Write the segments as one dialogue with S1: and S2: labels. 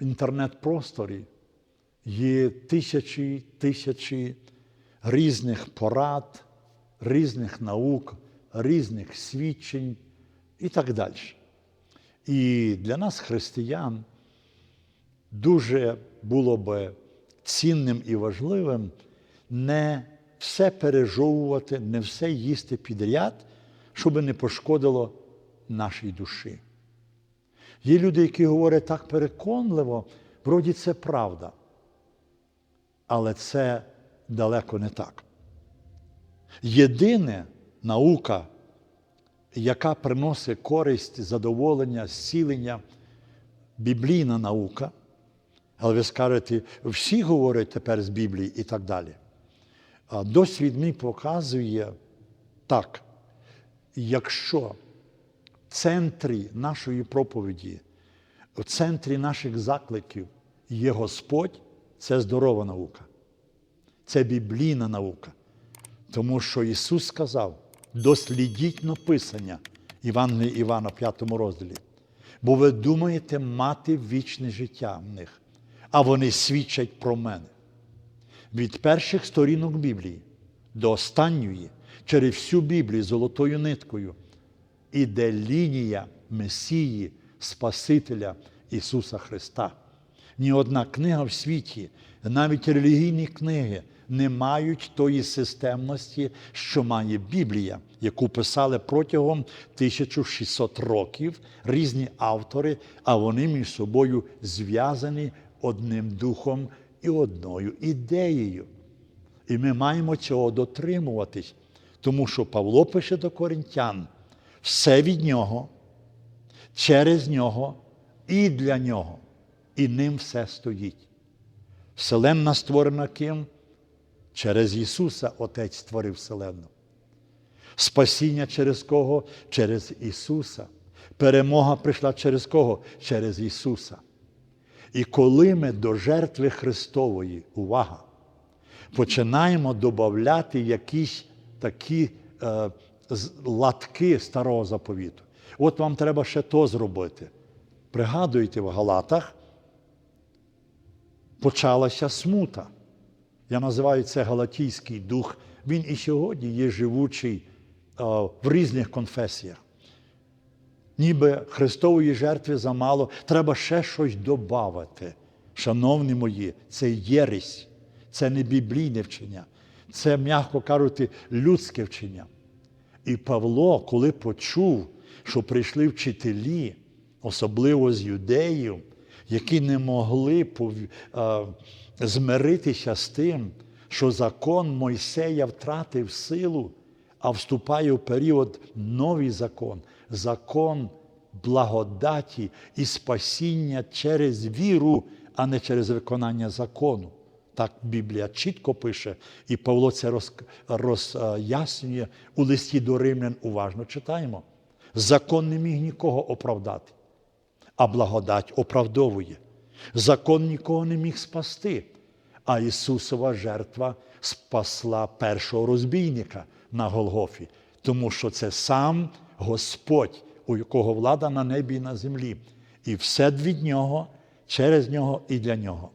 S1: інтернет-просторі є тисячі тисячі різних порад, різних наук, різних свідчень і так далі. І для нас, християн, дуже було би цінним і важливим не все пережовувати, не все їсти підряд, щоб не пошкодило нашій душі. Є люди, які говорять так переконливо, вроді це правда. Але це далеко не так. Єдине наука, яка приносить користь, задоволення, зцілення, біблійна наука. Але ви скажете, всі говорять тепер з Біблії і так далі. Досвід мій показує так, якщо центрі нашої проповіді, в центрі наших закликів є Господь, це здорова наука. Це біблійна наука. Тому що Ісус сказав: дослідіть написання Івангелія Івана, 5 розділі. Бо ви думаєте мати вічне життя в них, а вони свідчать про мене. Від перших сторінок Біблії до останньої, через всю Біблію золотою ниткою, іде лінія Месії, Спасителя Ісуса Христа. Ні одна книга в світі, навіть релігійні книги, не мають тої системності, що має Біблія, яку писали протягом 1600 років різні автори, а вони між собою зв'язані одним духом і одною ідеєю. І ми маємо цього дотримуватись, тому що Павло пише до коринтян, все від нього, через нього і для нього, і ним все стоїть. Вселенна створена ким? Через Ісуса Отець створив Вселенну. Спасіння через кого? Через Ісуса. Перемога прийшла через кого? Через Ісуса. І коли ми до жертви Христової, увага, починаємо додати якісь такі е, латки старого заповіту. От вам треба ще то зробити. Пригадуєте в Галатах, почалася смута. Я називаю це Галатійський дух. Він і сьогодні є живучий в різних конфесіях. Ніби Христової жертви замало, треба ще щось додати. Шановні мої, це єресь, це не біблійне вчення, це, м'яко кажучи, людське вчення. І Павло, коли почув, що прийшли вчителі, особливо з юдеїв, які не могли змиритися з тим, що закон Мойсея втратив силу, а вступає в період новий закон, закон благодаті і спасіння через віру, а не через виконання закону. Так Біблія чітко пише, і Павло це роз'яснює у листі до римлян. Уважно читаємо. Закон не міг нікого оправдати, а благодать оправдовує. Закон нікого не міг спасти, а Ісусова жертва спасла першого розбійника на Голгофі, тому що це сам Господь, у якого влада на небі і на землі. І все від Нього, через Нього і для Нього.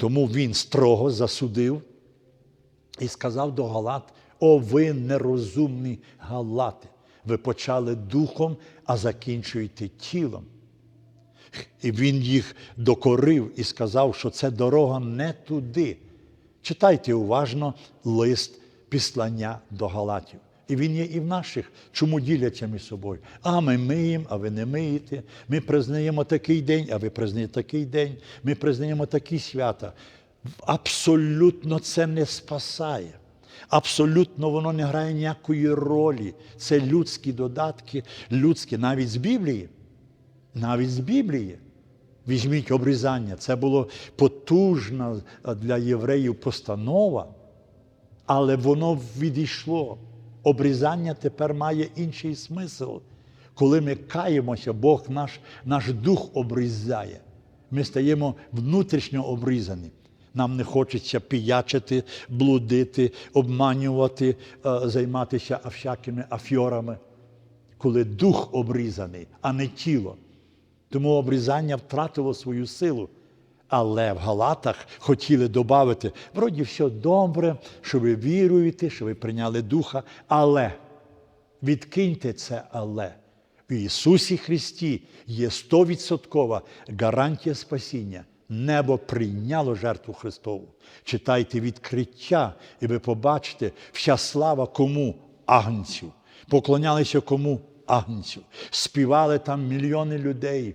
S1: Тому Він строго засудив і сказав до Галат: О, ви нерозумні Галати! Ви почали духом, а закінчуєте тілом. І він їх докорив і сказав, що це дорога не туди. Читайте уважно лист післання до Галатів. І він є і в наших, чому діляться між собою. А ми миємо, а ви не миєте. Ми признаємо такий день, а ви признаєте такий день. Ми признаємо такі свята. Абсолютно це не спасає. Абсолютно воно не грає ніякої ролі. Це людські додатки, людські, навіть з Біблії. Навіть з Біблії. Візьміть обрізання. Це було потужна для євреїв постанова, але воно відійшло. Обрізання тепер має інший смисл. Коли ми каємося, Бог наш, наш дух обрізає. Ми стаємо внутрішньо обрізані. Нам не хочеться піячити, блудити, обманювати, займатися всякими афьорами, коли дух обрізаний, а не тіло. Тому обрізання втратило свою силу. Але в Галатах хотіли додати, вроді все добре, що ви віруєте, що ви прийняли Духа, але відкиньте це але. В Ісусі Христі є стовідсоткова гарантія спасіння. Небо прийняло жертву Христову. Читайте відкриття, і ви побачите вся слава кому агнцю. Поклонялися кому агнцю. Співали там мільйони людей,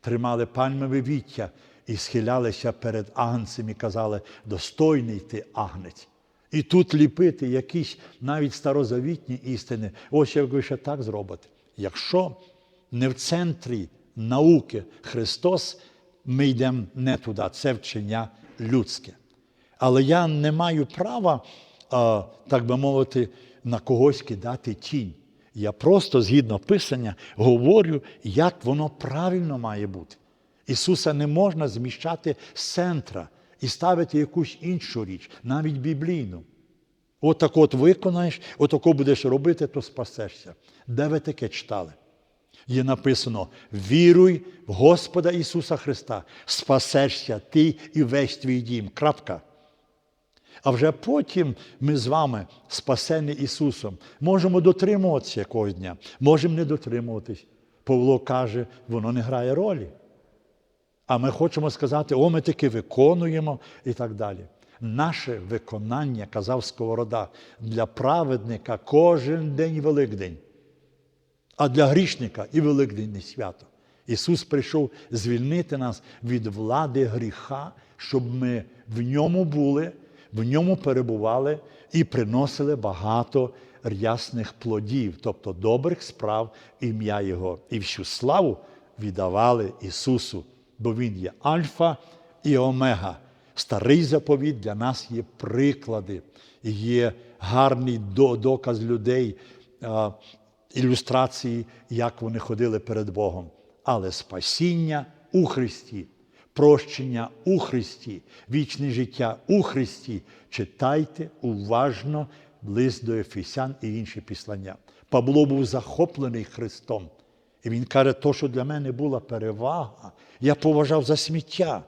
S1: тримали пальмове віття і схилялися перед агнцем і казали, достойний ти агнець. І тут ліпити якісь навіть старозавітні істини. Ось як ви ще так зробите. Якщо не в центрі науки Христос, ми йдемо не туди, це вчення людське. Але я не маю права, так би мовити, на когось кидати тінь. Я просто, згідно Писання, говорю, як воно правильно має бути. Ісуса не можна зміщати з центра і ставити якусь іншу річ, навіть біблійну. От так от виконаєш, отако будеш робити, то спасешся. Де ви таке читали? Є написано: віруй в Господа Ісуса Христа, спасешся ти і весь твій дім. Крапка. А вже потім ми з вами, спасені Ісусом, можемо дотримуватися якогось дня, можемо не дотримуватись. Павло каже, воно не грає ролі. А ми хочемо сказати, о, ми таки виконуємо і так далі. Наше виконання, казав Сковорода, для праведника кожен день Великдень, а для грішника і Великдень не свято. Ісус прийшов звільнити нас від влади гріха, щоб ми в ньому були, в ньому перебували і приносили багато рясних плодів, тобто добрих справ ім'я Його. І всю славу віддавали Ісусу, бо Він є Альфа і Омега. Старий заповіт для нас є приклади, є гарний доказ людей, ілюстрації, як вони ходили перед Богом. Але спасіння у Христі, прощення у Христі, вічне життя у Христі. Читайте уважно лист до Ефесян і інші післання. Павло був захоплений Христом. І він каже, то, що для мене була перевага, я поважав за сміття.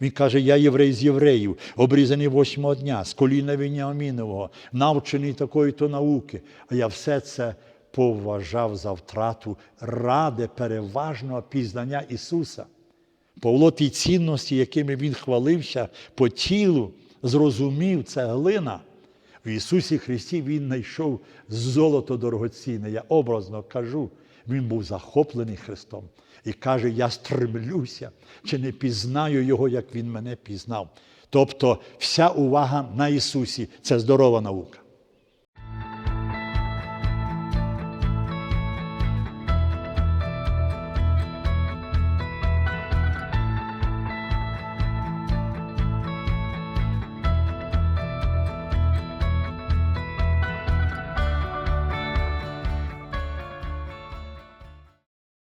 S1: Він каже, я єврей з євреїв, обрізаний восьмого дня, з коліна Веніамінового, навчений такої то науки. А я все це поважав за втрату ради переважного пізнання Ісуса. Павло ті цінності, якими він хвалився по тілу, зрозумів, це глина. В Ісусі Христі Він знайшов золото дорогоцінне. Я образно кажу, Він був захоплений Христом і каже: Я стремлюся, чи не пізнаю Його, як Він мене пізнав. Тобто вся увага на Ісусі це здорова наука.